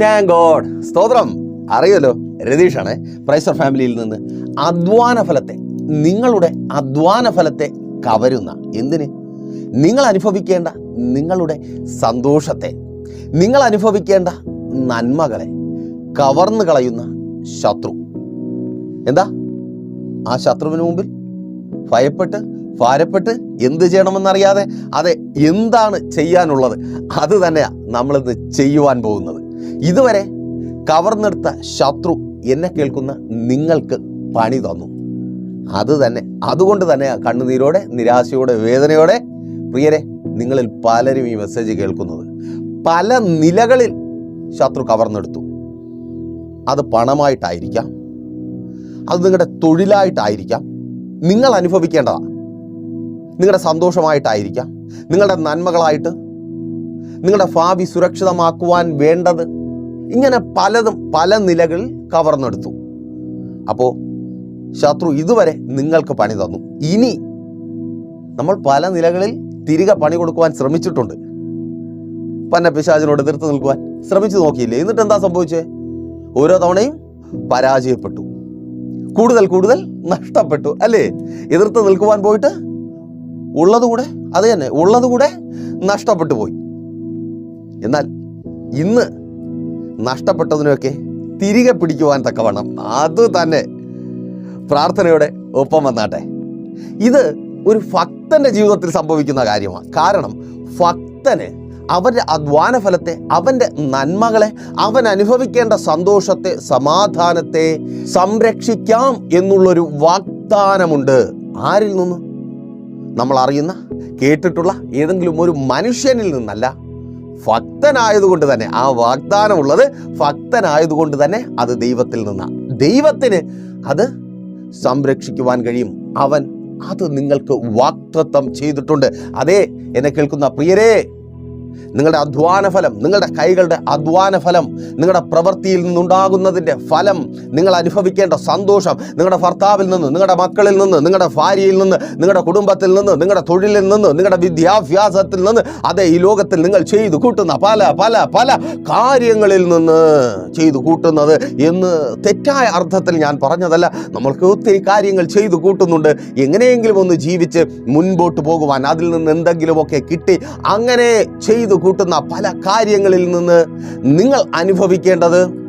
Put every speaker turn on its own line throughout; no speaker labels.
Thank God സ്തോത്രം. അറിയല്ലോ രതീഷാണ് പ്രൈസർ ഫാമിലിയിൽ നിന്ന് അധ്വാന ഫലത്തെ നിങ്ങളുടെ അധ്വാന ഫലത്തെ കവരുന്ന. എന്തിന്? നിങ്ങൾ അനുഭവിക്കേണ്ട നിങ്ങളുടെ സന്തോഷത്തെ നിങ്ങൾ അനുഭവിക്കേണ്ട നന്മകളെ കവർന്നു കളയുന്ന ശത്രു. എന്താ? ആ ശത്രുവിന് മുമ്പിൽ ഭയപ്പെട്ട് ഭാരപ്പെട്ട് എന്ത് ചെയ്യണമെന്നറിയാതെ അതെ എന്താണ് ചെയ്യാനുള്ളത്? അത് തന്നെയാണ് നമ്മളിന്ന് ചെയ്യുവാൻ പോകുന്നത്. ഇതുവരെ കവർന്നെടുത്ത ശത്രു എന്നെ കേൾക്കുന്ന നിങ്ങൾക്ക് പണി തന്നു. അത് തന്നെ അതുകൊണ്ട് തന്നെ കണ്ണുനീരോടെ നിരാശയോടെ വേദനയോടെ പ്രിയരെ നിങ്ങളിൽ പലരും ഈ മെസ്സേജ് കേൾക്കുന്നത്. പല നിലകളിൽ ശത്രു കവർന്നെടുത്തു. അത് പണമായിട്ടായിരിക്കാം. അത് നിങ്ങളുടെ തൊഴിലായിട്ടായിരിക്കാം. നിങ്ങൾ അനുഭവിക്കേണ്ടതാണ് നിങ്ങളുടെ സന്തോഷമായിട്ടായിരിക്കാം. നിങ്ങളുടെ നന്മകളായിട്ട് നിങ്ങളുടെ ഭാവി സുരക്ഷിതമാക്കുവാൻ വേണ്ടത് ഇങ്ങനെ പലതും പല നിലകളിൽ കവർന്നെടുത്തു. അപ്പോൾ ശത്രു ഇതുവരെ നിങ്ങൾക്ക് പണി തന്നു. ഇനി നമ്മൾ പല നിലകളിൽ തിരികെ പണി കൊടുക്കുവാൻ ശ്രമിച്ചിട്ടുണ്ട്. പന്ന പിശാചിനോട് എതിർത്ത് നിൽക്കുവാൻ ശ്രമിച്ചു നോക്കിയില്ലേ? എന്നിട്ട് എന്താ സംഭവിച്ചേ? ഓരോ തവണയും പരാജയപ്പെട്ടു. കൂടുതൽ കൂടുതൽ നഷ്ടപ്പെട്ടു അല്ലേ? എതിർത്ത് നിൽക്കുവാൻ പോയിട്ട് ഉള്ളതുകൂടെ അത് തന്നെ ഉള്ളതുകൂടെ നഷ്ടപ്പെട്ടു പോയി. എന്നാൽ ഇന്ന് നഷ്ടപ്പെട്ടതിനൊക്കെ തിരികെ പിടിക്കുവാൻ തക്കവണ്ണം അത് തന്നെ പ്രാർത്ഥനയുടെ ഒപ്പം വന്നാട്ടെ. ഇത് ഒരു ഭക്തന്റെ ജീവിതത്തിൽ സംഭവിക്കുന്ന കാര്യമാണ്. കാരണം ഭക്തന് അവന്റെ അധ്വാന ഫലത്തെ അവന്റെ നന്മകളെ അവൻ അനുഭവിക്കേണ്ട സന്തോഷത്തെ സമാധാനത്തെ സംരക്ഷിക്കാം എന്നുള്ളൊരു വാഗ്ദാനമുണ്ട്. ആരിൽ നിന്ന്? നമ്മൾ അറിയുന്ന കേട്ടിട്ടുള്ള ഏതെങ്കിലും ഒരു മനുഷ്യനിൽ നിന്നല്ല. ഭക്തനായതുകൊണ്ട് തന്നെ ആ വാഗ്ദാനമുള്ളത് ഭക്തനായതുകൊണ്ട് തന്നെ അത് ദൈവത്തിൽ നിന്നാണ് ദൈവത്തിന് അത് സംരക്ഷിക്കുവാൻ കഴിയും. അവൻ അത് നിങ്ങൾക്ക് വാക്തത്വം ചെയ്തിട്ടുണ്ട്. അതെ എന്നെ കേൾക്കുന്ന പ്രിയരേ നിങ്ങളുടെ അധ്വാന ഫലം നിങ്ങളുടെ കൈകളുടെ അധ്വാന ഫലം നിങ്ങളുടെ പ്രവൃത്തിയിൽ നിന്നുണ്ടാകുന്നതിന്റെ ഫലം നിങ്ങൾ അനുഭവിക്കേണ്ട സന്തോഷം നിങ്ങളുടെ ഭർത്താവിൽ നിന്ന് നിങ്ങളുടെ മക്കളിൽ നിന്ന് നിങ്ങളുടെ ഭാര്യയിൽ നിന്ന് നിങ്ങളുടെ കുടുംബത്തിൽ നിന്ന് നിങ്ങളുടെ തൊഴിലിൽ നിന്ന് നിങ്ങളുടെ വിദ്യാഭ്യാസത്തിൽ നിന്ന് അതേ ഈ ലോകത്തിൽ നിങ്ങൾ ചെയ്തു കൂട്ടുന്ന പല പല പല കാര്യങ്ങളിൽ നിന്ന് ചെയ്തു കൂട്ടുന്നത് എന്ന് തെറ്റായ അർത്ഥത്തിൽ ഞാൻ പറഞ്ഞതല്ല. നമ്മൾക്ക് ഒത്തിരി കാര്യങ്ങൾ ചെയ്തു കൂട്ടുന്നുണ്ട്. എങ്ങനെയെങ്കിലും ഒന്ന് ജീവിച്ച് മുൻപോട്ട് പോകുവാൻ അതിൽ നിന്ന് എന്തെങ്കിലുമൊക്കെ കിട്ടി അങ്ങനെ കൂട്ടുന്ന പല കാര്യങ്ങളിൽ നിന്ന് നിങ്ങൾ അനുഭവിക്കേണ്ടത്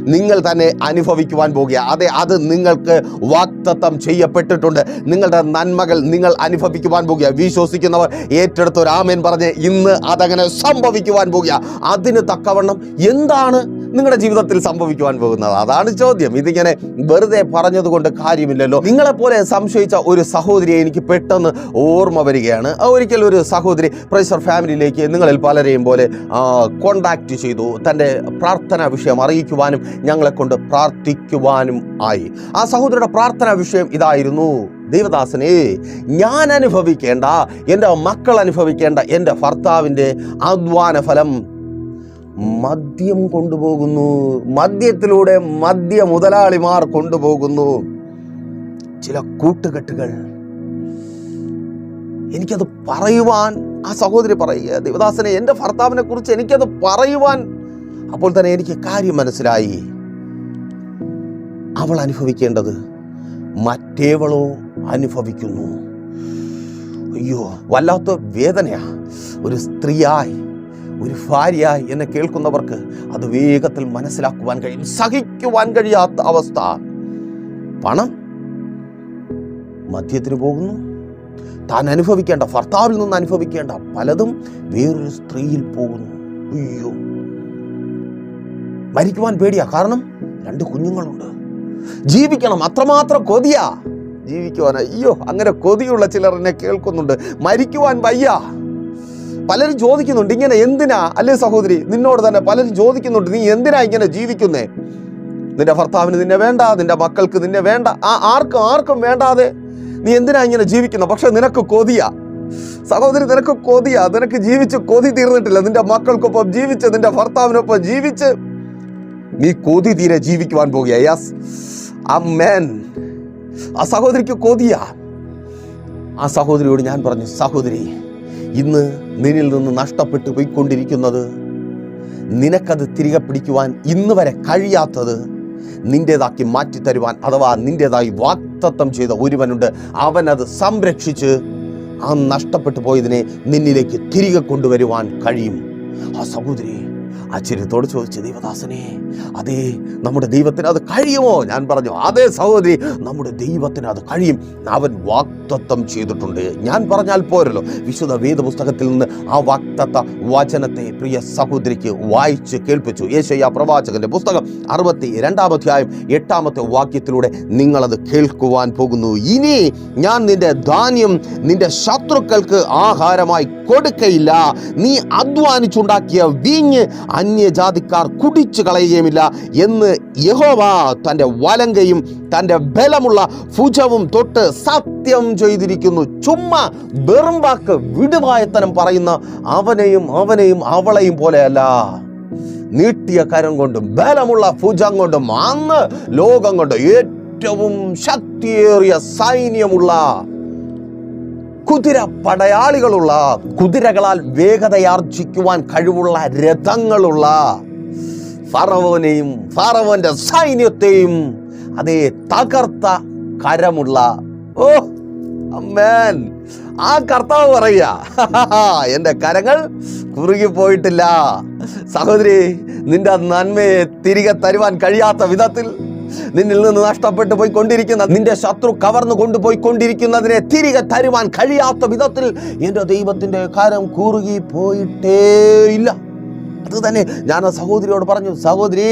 നിങ്ങൾ തന്നെ അനുഭവിക്കുവാൻ പോകുക. അതെ അത് നിങ്ങൾക്ക് വാക്തത്വം ചെയ്യപ്പെട്ടിട്ടുണ്ട്. നിങ്ങളുടെ നന്മകൾ നിങ്ങൾ അനുഭവിക്കുവാൻ പോകുക. വിശ്വസിക്കുന്നവർ ഏറ്റെടുത്ത ഒരു ആമേൻ പറഞ്ഞ് ഇന്ന് അതങ്ങനെ സംഭവിക്കുവാൻ പോകുക. അതിന് തക്കവണ്ണം എന്താണ് നിങ്ങളുടെ ജീവിതത്തിൽ സംഭവിക്കുവാൻ പോകുന്നത്. അതാണ് ചോദ്യം. ഇതിങ്ങനെ വെറുതെ പറഞ്ഞതുകൊണ്ട് കാര്യമില്ലല്ലോ. നിങ്ങളെപ്പോലെ സംശയിച്ച ഒരു സഹോദരിയെ എനിക്ക് പെട്ടെന്ന് ഓർമ്മ വരികയാണ്. ഒരിക്കൽ ഒരു സഹോദരി പ്രൈസർ ഫാമിലിയിലേക്ക് നിങ്ങളിൽ പലരെയും പോലെ കോണ്ടാക്ട് ചെയ്തു. തന്റെ പ്രാർത്ഥനാ വിഷയം അറിയിക്കുവാനും ഞങ്ങളെ കൊണ്ട് പ്രാർത്ഥിക്കുവാനും ആയി. ആ സഹോദരിയുടെ പ്രാർത്ഥനാ വിഷയം ഇതായിരുന്നു. ദൈവദാസനെ ഞാൻ അനുഭവിക്കേണ്ട എന്റെ മക്കൾ അനുഭവിക്കേണ്ട എന്റെ ഭർത്താവിന്റെ അധ്വാന ഫലം മദ്യം കൊണ്ടുപോകുന്നു. മദ്യത്തിലൂടെ മദ്യ മുതലാളിമാർ കൊണ്ടുപോകുന്നു. ചില കൂട്ടുകെട്ടുകൾ. എനിക്കത് പറയുവാൻ ആ സഹോദരി പറയുക ദേവദാസനെ എന്റെ ഭർത്താവിനെ കുറിച്ച് എനിക്കത് പറയുവാൻ. അപ്പോൾ തന്നെ എനിക്ക് കാര്യം മനസ്സിലായി. അവൾ അനുഭവിക്കേണ്ടത് മറ്റേവളോ അനുഭവിക്കുന്നു. അയ്യോ വല്ലാത്ത വേദനയാ. ഒരു സ്ത്രീയായി ഒരു ഭാര്യ എന്നെ കേൾക്കുന്നവർക്ക് അത് വേഗത്തിൽ മനസ്സിലാക്കുവാൻ കഴിയും. സഹിക്കുവാൻ കഴിയാത്ത അവസ്ഥ. പണം മദ്യത്തിന് പോകുന്നു. താൻ അനുഭവിക്കേണ്ട ഭർത്താവിൽ നിന്ന് അനുഭവിക്കേണ്ട പലതും വേറൊരു സ്ത്രീയിൽ പോകുന്നു. അയ്യോ. മരിക്കുവാൻ പേടിയാ. കാരണം രണ്ട് കുഞ്ഞുങ്ങളുണ്ട്. ജീവിക്കണം അത്രമാത്രം കൊതിയാ. ജീവിക്കുവാൻ അയ്യോ അങ്ങനെ കൊതിയുള്ള ചിലർ എന്നെ കേൾക്കുന്നുണ്ട്. മരിക്കുവാൻ വയ്യ. പലരും ചോദിക്കുന്നുണ്ട് ഇങ്ങനെ എന്തിനാ? അല്ലേ സഹോദരി നിന്നോട് തന്നെ പലരും ചോദിക്കുന്നുണ്ട് നീ എന്തിനാ ഇങ്ങനെ ജീവിക്കുന്നേ? നിന്റെ ഭർത്താവിന് നിന്നെ വേണ്ട നിന്റെ മക്കൾക്ക് നിന്നെ വേണ്ട ആ ആർക്കും ആർക്കും വേണ്ടാതെ നീ എന്തിനാ ഇങ്ങനെ ജീവിക്കുന്ന? പക്ഷെ നിനക്ക് കൊതിയാ. സഹോദരി നിനക്ക് കൊതിയാ. നിനക്ക് ജീവിച്ച് കൊതി തീർന്നിട്ടില്ല. നിന്റെ മക്കൾക്കൊപ്പം ജീവിച്ച് നിന്റെ ഭർത്താവിനൊപ്പം ജീവിച്ച് നീ കൊതി തീരെ ജീവിക്കുവാൻ പോകുക യാസ്. ആ സഹോദരിക്ക് കൊതിയാ. ആ സഹോദരിയോട് ഞാൻ പറഞ്ഞു സഹോദരി ഇന്ന് നിന്നിൽ നിന്ന് നഷ്ടപ്പെട്ടു പോയിക്കൊണ്ടിരിക്കുന്നത്. നിനക്കത് തിരികെ പിടിക്കുവാൻ ഇന്ന് വരെ കഴിയാത്തത് നിന്റേതാക്കി മാറ്റിത്തരുവാൻ അഥവാ നിന്റേതായി വാക്തത്വം ചെയ്ത ഒരുവനുണ്ട്. അവനത് സംരക്ഷിച്ച് ആ നഷ്ടപ്പെട്ടു പോയതിനെ നിന്നിലേക്ക് തിരികെ കൊണ്ടുവരുവാൻ കഴിയും. ആ സഹോദരി ആശ്ചര്യത്തോട് ചോദിച്ചു ദൈവദാസനെ അതേ നമ്മുടെ ദൈവത്തിന് അത് കഴിയുമോ? ഞാൻ പറഞ്ഞു അതേ സഹോദരി നമ്മുടെ ദൈവത്തിന് അത് കഴിയും. അവൻ വാക്തത്വം ചെയ്തിട്ടുണ്ട്. ഞാൻ പറഞ്ഞാൽ പോരല്ലോ വിശുദ്ധ വേദപുസ്തകത്തിൽ നിന്ന് ആ വാക്തത്വ വചനത്തെ പ്രിയ സഹോദരിക്ക് വായിച്ച് കേൾപ്പിച്ചു. യേശയ്യ പ്രവാചകന്റെ പുസ്തകം അറുപത്തി രണ്ടാം അധ്യായം എട്ടാമത്തെ വാക്യത്തിലൂടെ നിങ്ങളത് കേൾക്കുവാൻ പോകുന്നു. ഇനി ഞാൻ നിന്റെ ധാന്യം നിന്റെ ശത്രുക്കൾക്ക് ആഹാരമായി കൊടുക്കയില്ല. നീ അധ്വാനിച്ചുണ്ടാക്കിയ വീഞ്ഞ് അന്യജാതിക്കാർ കുടിച്ചു കളയുകയുമില്ല എന്ന് യഹോവ തന്റെ വലങ്കയും തന്റെ ബലമുള്ള ഭുജവും തൊട്ട് സത്യം ചെയ്തിരിക്കുന്നു. ചുമ്മാ വെറും വാക്ക് വിടുവായത്തനം പറയുന്ന അവനെയും അവനെയും അവളെയും പോലെയല്ല. നീട്ടിയ കരം കൊണ്ടും ബലമുള്ള ഭുജം കൊണ്ടും അന്ന് ലോകം കൊണ്ട് ഏറ്റവും ശക്തിയേറിയ സൈന്യമുള്ള കുതിര പടയാളികളുള്ള കുതിരകളാൽ വേഗതയാർജിക്കുവാൻ കഴിവുള്ള രഥങ്ങളുള്ള ഫറവോനെയും ഫറവോന്റെ സൈന്യത്തെയും അതേ തകർത്ത കരമുള്ള ഓ അമ്മേൻ. ആ കർത്താവ് പറയുക എന്റെ കരങ്ങൾ കുറുകി പോയിട്ടില്ല സഹോദരി നിന്റെ നന്മയെ തിരികെ തരുവാൻ കഴിയാത്ത വിധത്തിൽ നിന്നിൽ നിന്ന് നഷ്ടപ്പെട്ടു പോയിക്കൊണ്ടിരിക്കുന്ന നിന്റെ ശത്രു കവർന്നു കൊണ്ടുപോയി കൊണ്ടിരിക്കുന്നതിനെ തിരികെ തരുവാൻ കഴിയാത്ത വിധത്തിൽ എന്റെ ദൈവത്തിന്റെ കരം കൂറുകി പോയിട്ടേ ഇല്ല. അത് തന്നെ ഞാൻ ആ സഹോദരിയോട് പറഞ്ഞു സഹോദരി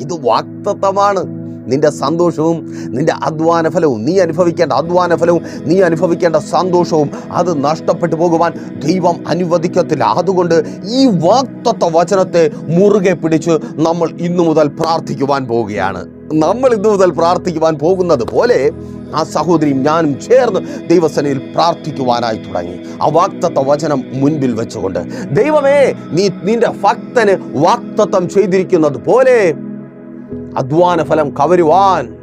ഇത് വാക്തത്വമാണ്. നിന്റെ സന്തോഷവും നിന്റെ അധ്വാന ഫലവും നീ അനുഭവിക്കേണ്ട അധ്വാന ഫലവും നീ അനുഭവിക്കേണ്ട സന്തോഷവും അത് നഷ്ടപ്പെട്ടു പോകുവാൻ ദൈവം അനുവദിക്കത്തില്ല. അതുകൊണ്ട് ഈ വാക്തത്വ വചനത്തെ മുറുകെ പിടിച്ച് നമ്മൾ ഇന്നു മുതൽ പ്രാർത്ഥിക്കുവാൻ പോവുകയാണ്. നമ്മൾ ഇന്നു മുതൽ പ്രാർത്ഥിക്കുവാൻ പോകുന്നത് പോലെ ആ സഹോദരിയും ഞാനും ചേർന്ന് ദൈവസനയിൽ പ്രാർത്ഥിക്കുവാനായി തുടങ്ങി. ആ വാക്തത്വ വചനം മുൻപിൽ വെച്ചുകൊണ്ട് ദൈവമേ നീ നിന്റെ ഭക്തന് വാക്തത്വം ചെയ്തിരിക്കുന്നത് പോലെ അധ്വാന ഫലം കവരുവാൻ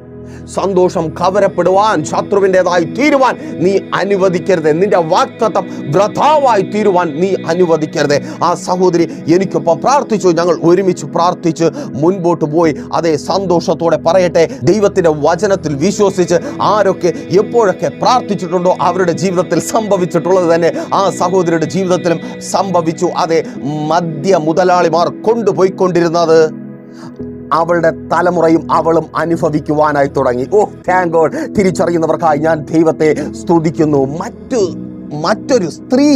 സന്തോഷം കവരപ്പെടുവാൻ ശത്രുവിന്റെതായി തീരുവാൻ നീ അനുവദിക്കരുത്. നിന്റെ വാക്തത്വം വ്രതാവായി തീരുവാൻ നീ അനുവദിക്കരുത്. ആ സഹോദരി എനിക്കൊപ്പം പ്രാർത്ഥിച്ചു. ഞങ്ങൾ ഒരുമിച്ച് പ്രാർത്ഥിച്ച് മുൻപോട്ട് പോയി അതേ സന്തോഷത്തോടെ പറയട്ടെ. ദൈവത്തിന്റെ വചനത്തിൽ വിശ്വസിച്ച് ആരൊക്കെ എപ്പോഴൊക്കെ പ്രാർത്ഥിച്ചിട്ടുണ്ടോ അവരുടെ ജീവിതത്തിൽ സംഭവിച്ചിട്ടുള്ളത് തന്നെ ആ സഹോദരിയുടെ ജീവിതത്തിലും സംഭവിച്ചു. അതെ മദ്യ മുതലാളിമാർ കൊണ്ടുപോയിക്കൊണ്ടിരുന്നത് അവളുടെ തലമുറയും അവളും അനുഭവിക്കുവാനായി തുടങ്ങി. ഓ താങ്ക് ഗോഡ് തിരിച്ചറിയുന്നവർക്കായി ഞാൻ ദൈവത്തെ സ്തുതിക്കുന്നു. മറ്റു മറ്റൊരു സ്ത്രീ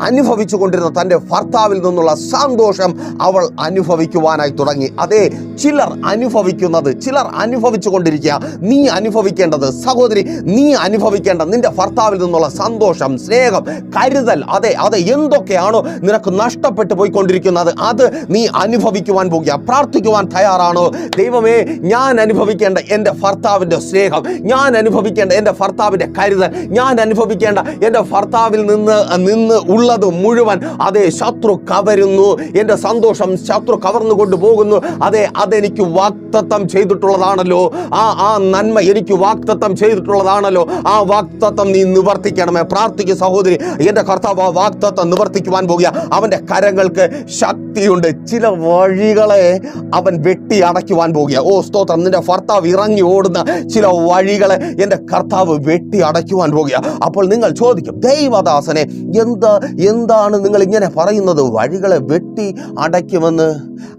അനുഭവിച്ചു കൊണ്ടിരുന്ന തന്റെ ഭർത്താവിൽ നിന്നുള്ള സന്തോഷം അവൾ അനുഭവിക്കുവാനായി തുടങ്ങി. അതെ ചിലർ അനുഭവിക്കുന്നത് ചിലർ അനുഭവിച്ചു കൊണ്ടിരിക്കുക നീ അനുഭവിക്കേണ്ടത് സഹോദരി നീ അനുഭവിക്കേണ്ട നിന്റെ ഭർത്താവിൽ നിന്നുള്ള സന്തോഷം സ്നേഹം കരുതൽ അതെ അതെ എന്തൊക്കെയാണോ നിനക്ക് നഷ്ടപ്പെട്ടു പോയിക്കൊണ്ടിരിക്കുന്നത് അത് നീ അനുഭവിക്കുവാൻ പോകുക പ്രാർത്ഥിക്കുവാൻ തയ്യാറാണോ? ദൈവമേ ഞാൻ അനുഭവിക്കേണ്ട എന്റെ ഭർത്താവിന്റെ സ്നേഹം ഞാൻ അനുഭവിക്കേണ്ട എന്റെ ഭർത്താവിന്റെ കരുതൽ ഞാൻ അനുഭവിക്കേണ്ട എന്റെ ഭർത്താവിൽ നിന്ന് നിന്ന് ഉള്ളത് മുഴുവൻ അതെ ശത്രു കവരുന്നു എന്റെ സന്തോഷം ശത്രു കവർന്നു കൊണ്ടുപോകുന്നു അതെ അതെനിക്ക് വാക്തത്വം ചെയ്തിട്ടുള്ളതാണല്ലോ. ആ ആ നന്മ എനിക്ക് വാക്തത്വം ചെയ്തിട്ടുള്ളതാണല്ലോ. ആ വാക്തത്വം നീ നിവർത്തിക്കണമേ. പ്രാർത്ഥിക്കുക സഹോദരി എന്റെ കർത്താവ് ആ വാക്തത്വം നിവർത്തിക്കുവാൻ പോകുക. അവന്റെ കരങ്ങൾക്ക് ശക്തിയുണ്ട്. ചില വഴികളെ അവൻ വെട്ടി അടയ്ക്കുവാൻ പോകുക. ഓ സ്തോത്രം. നിന്റെ ഭർത്താവ് ഇറങ്ങി ഓടുന്ന ചില വഴികളെ എന്റെ കർത്താവ് വെട്ടി അടയ്ക്കുവാൻ പോകുക. അപ്പോൾ നിങ്ങൾ ചോദിക്കും ദൈവദാസനെ എന്താ എന്താണ് നിങ്ങൾ ഇങ്ങനെ പറയുന്നത്? വഴികളെ വെട്ടി അടയ്ക്കുമെന്ന്?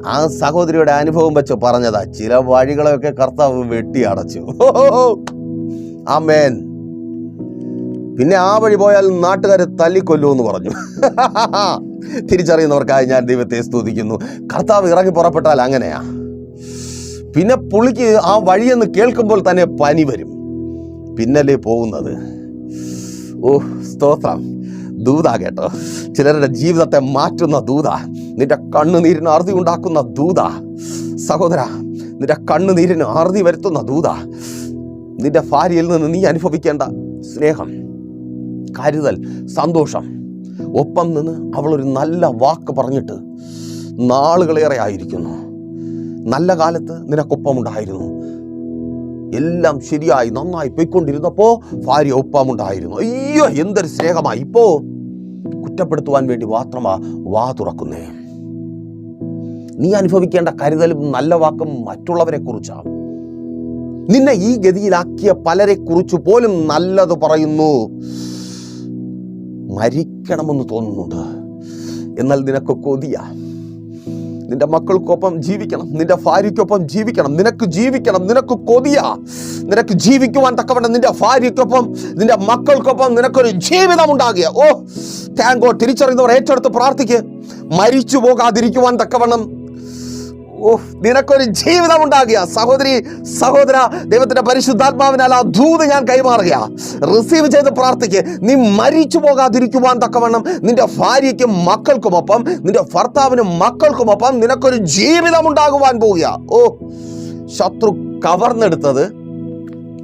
ആ സഹോദരിയുടെ അനുഭവം വെച്ച് പറഞ്ഞതാ ചില വഴികളെയൊക്കെ കർത്താവ് വെട്ടി അടച്ചു. ആമേൻ. പിന്നെ ആ വഴി പോയാൽ നാട്ടുകാർ തല്ലിക്കൊല്ലൂ എന്ന് പറഞ്ഞു. തിരിച്ചറിയുന്നവർക്കായി ഞാൻ ദൈവത്തെ സ്തുതിക്കുന്നു. കർത്താവ് ഇറങ്ങി പുറപ്പെട്ടാൽ അങ്ങനെയാ. പിന്നെ പുള്ളിക്ക് ആ വഴിയെന്ന് കേൾക്കുമ്പോൾ തന്നെ പനി വരും. പിന്നല്ലേ പോകുന്നത്. ഓ സ്തോത്രം. ദൂത കേട്ടോ ചിലരുടെ ജീവിതത്തെ മാറ്റുന്ന ദൂത. നിന്റെ കണ്ണുനീരിന് അറുതി ഉണ്ടാക്കുന്ന ദൂത. സഹോദര നിന്റെ കണ്ണുനീരിന് അറുതി വരുത്തുന്ന ദൂത. നിന്റെ ഭാര്യയിൽ നിന്ന് നീ അനുഭവിക്കേണ്ട സ്നേഹം കരുതൽ സന്തോഷം ഒപ്പം നിന്ന് അവളൊരു നല്ല വാക്ക് പറഞ്ഞിട്ട് നാളുകളേറെ ആയിരിക്കുന്നു. നല്ല കാലത്ത് നിനക്കൊപ്പമുണ്ടായിരുന്നു എല്ലാം ശരിയായി നന്നായി പോയിക്കൊണ്ടിരുന്നപ്പോ ഭാര്യ ഒപ്പമുണ്ടായിരുന്നു അയ്യോ എന്തൊരു സ്നേഹമായി ഇപ്പോ കുറ്റപ്പെടുത്തുവാൻ വേണ്ടി മാത്രമാ വാ തുറക്കുന്നേ. നീ അനുഭവിക്കേണ്ട കരുതലും നല്ല വാക്കും മറ്റുള്ളവരെ കുറിച്ചാണ് നിന്നെ ഈ ഗതിയിലാക്കിയ പലരെ കുറിച്ച് പോലും നല്ലത് പറയുന്നു. മരിക്കണമെന്ന് തോന്നുന്നുണ്ട്. എന്നാൽ നിനക്ക് കൊതിയ. നിന്റെ മക്കൾക്കൊപ്പം ജീവിക്കണം നിന്റെ ഭാര്യയ്ക്കൊപ്പം ജീവിക്കണം നിനക്ക് ജീവിക്കണം നിനക്ക് കൊതിയ. നിനക്ക് ജീവിക്കുവാൻ തക്കവണ്ണം നിന്റെ ഭാര്യയ്ക്കൊപ്പം നിന്റെ മക്കൾക്കൊപ്പം നിനക്കൊരു ജീവിതം ഉണ്ടാകുക ഓ താങ്കോ തിരിച്ചറിയുന്നവർ ഏറ്റെടുത്ത് പ്രാർത്ഥിക്ക്. മരിച്ചു പോകാതിരിക്കുവാൻ തക്കവണ്ണം ഓ നിനക്കൊരു ജീവിതം ഉണ്ടാകുക സഹോദരി സഹോദര ദൈവത്തിന്റെ പരിശുദ്ധാത്മാവിനാൽ ആ ധൂത് ഞാൻ കൈമാറുക റിസീവ് ചെയ്ത് പ്രാർത്ഥിക്കുക നീ മരിച്ചു പോകാതിരിക്കുവാൻ തക്കവണ്ണം നിന്റെ ഭാര്യയ്ക്കും മക്കൾക്കുമൊപ്പം നിന്റെ ഭർത്താവിനും മക്കൾക്കുമൊപ്പം നിനക്കൊരു ജീവിതം ഉണ്ടാകുവാൻ പോവുക ഓ ശത്രു കവർന്നെടുത്തത്.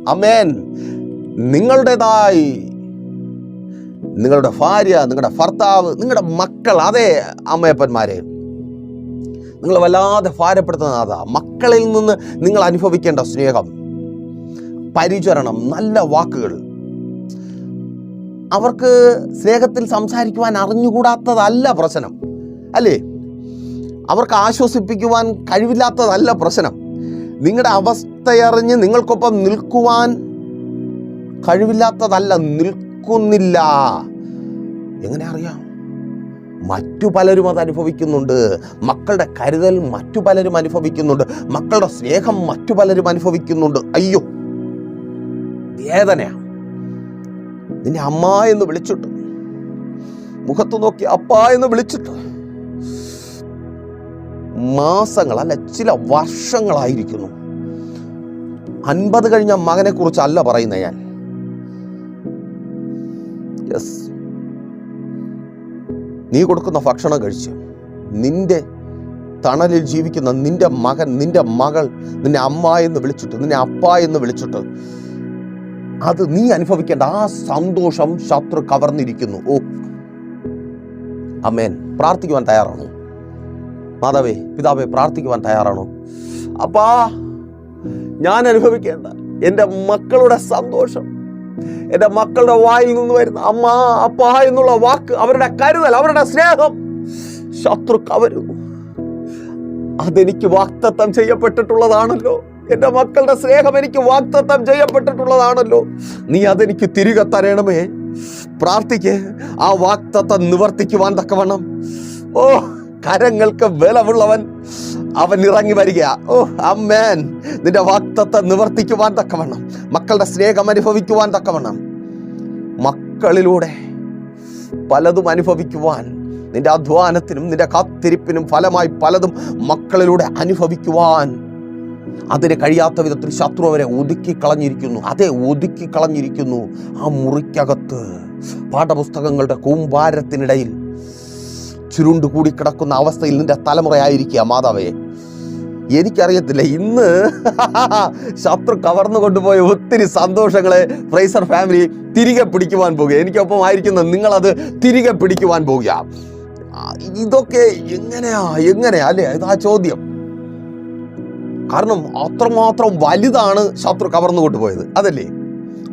അമേൻ നിങ്ങളുടേതായി നിങ്ങളുടെ ഭാര്യ നിങ്ങളുടെ ഭർത്താവ് നിങ്ങളുടെ മക്കൾ അതെ അമ്മയപ്പന്മാരെ. നിങ്ങൾ വല്ലാതെ ഭാരപ്പെടുത്തുന്ന അതാ മക്കളിൽ നിന്ന് നിങ്ങൾ അനുഭവിക്കേണ്ട സ്നേഹം പരിചരണം നല്ല വാക്കുകൾ. അവർക്ക് സ്നേഹത്തിൽ സംസാരിക്കുവാൻ അറിഞ്ഞുകൂടാത്തതല്ല പ്രശ്നം. അല്ലേ? അവർക്ക് ആശ്വസിപ്പിക്കുവാൻ കഴിവില്ലാത്തതല്ല പ്രശ്നം. നിങ്ങളുടെ അവസ്ഥയറിഞ്ഞ് നിങ്ങൾക്കൊപ്പം നിൽക്കുവാൻ കഴിവില്ലാത്തതല്ല നിൽക്കുന്നില്ല. എങ്ങനെ അറിയാം? മറ്റു പലരും അത് അനുഭവിക്കുന്നുണ്ട്. മക്കളുടെ കരുതൽ മറ്റു പലരും അനുഭവിക്കുന്നുണ്ട്. മക്കളുടെ സ്നേഹം മറ്റു പലരും അനുഭവിക്കുന്നുണ്ട്. അയ്യോ വേദനയാ. നിന്നെ അമ്മ എന്ന് വിളിച്ചിട്ട് മുഖത്ത് നോക്കി അപ്പ എന്ന് വിളിച്ചിട്ട് മാസങ്ങൾ അല്ല ചില വർഷങ്ങളായിരിക്കുന്നു. അൻപത് കഴിഞ്ഞ മകനെ കുറിച്ചല്ല പറയുന്നത് ഞാൻ. യെസ് നീ കൊടുക്കുന്ന ഭക്ഷണം കഴിച്ച് നിന്റെ തണലിൽ ജീവിക്കുന്ന നിന്റെ മകൻ നിന്റെ മകൾ നിന്നെ അമ്മ എന്ന് വിളിച്ചിട്ട് നിന്നെ അപ്പ എന്ന് വിളിച്ചിട്ട് അത് നീ അനുഭവിക്കേണ്ട ആ സന്തോഷം ശത്രു കവർന്നിരിക്കുന്നു. ഓ. അമ്മേൻ പ്രാർത്ഥിക്കുവാൻ തയ്യാറാണോ? മാതാവേ പിതാവേ പ്രാർത്ഥിക്കുവാൻ തയ്യാറാണോ? അപ്പാ ഞാൻ അനുഭവിക്കേണ്ട എന്റെ മക്കളുടെ സന്തോഷം എന്റെ മക്കളുടെ വായിൽ നിന്ന് വരുന്ന അമ്മ അപ്പ എന്നുള്ള വാക്ക് അവരുടെ കരുതൽ അവരുടെ സ്നേഹം ശത്രു കവരുന്നു അതെനിക്ക് വാക്തത്വം ചെയ്യപ്പെട്ടിട്ടുള്ളതാണല്ലോ. എന്റെ മക്കളുടെ സ്നേഹം എനിക്ക് വാക്തത്വം ചെയ്യപ്പെട്ടിട്ടുള്ളതാണല്ലോ. നീ അതെനിക്ക് തിരികെ തരണമേ. പ്രാർത്ഥിക്കേ ആ വാക്തത്വം നിവർത്തിക്കുവാൻ തക്കവണ്ണം. ഓ കരങ്ങൾക്ക് ബലമുള്ളവൻ അവൻ ഇറങ്ങി വരിക. ഓ അമ്മേൻ. നിന്റെ വാക്തത്തെ നിവർത്തിക്കുവാൻ തക്കവണ്ണം. മക്കളുടെ സ്നേഹം അനുഭവിക്കുവാൻ തക്കവണ്ണം. മക്കളിലൂടെ പലതും അനുഭവിക്കുവാൻ നിന്റെ അധ്വാനത്തിനും നിന്റെ കാത്തിരിപ്പിനും ഫലമായി പലതും മക്കളിലൂടെ അനുഭവിക്കുവാൻ. അതിന് കഴിയാത്ത വിധത്തിൽ ശത്രു അവരെ ഒതുക്കി കളഞ്ഞിരിക്കുന്നു അതെ ഒതുക്കി കളഞ്ഞിരിക്കുന്നു ആ മുറിക്കകത്ത്. പാഠപുസ്തകങ്ങളുടെ കൂമ്പാരത്തിനിടയിൽ ചുരുണ്ട് കൂടി കിടക്കുന്ന അവസ്ഥയിൽ നിന്റെ തലമുറയായിരിക്കുക മാതാവേ. എനിക്കറിയത്തില്ല ഇന്ന് ശത്രു കവർന്നു കൊണ്ടുപോയ ഒത്തിരി സന്തോഷങ്ങളെ ഫ്രൈസർ ഫാമിലി തിരികെ പിടിക്കുവാൻ പോകുക. എനിക്കൊപ്പം ആയിരിക്കുന്ന നിങ്ങളത് തിരികെ പിടിക്കുവാൻ പോകുക. ഇതൊക്കെ എങ്ങനെയാ എങ്ങനെയാ? അല്ലേ? ഇതാ ചോദ്യം. കാരണം അത്രമാത്രം വലുതാണ് ശത്രു കവർന്നു കൊണ്ടുപോയത്. അതല്ലേ?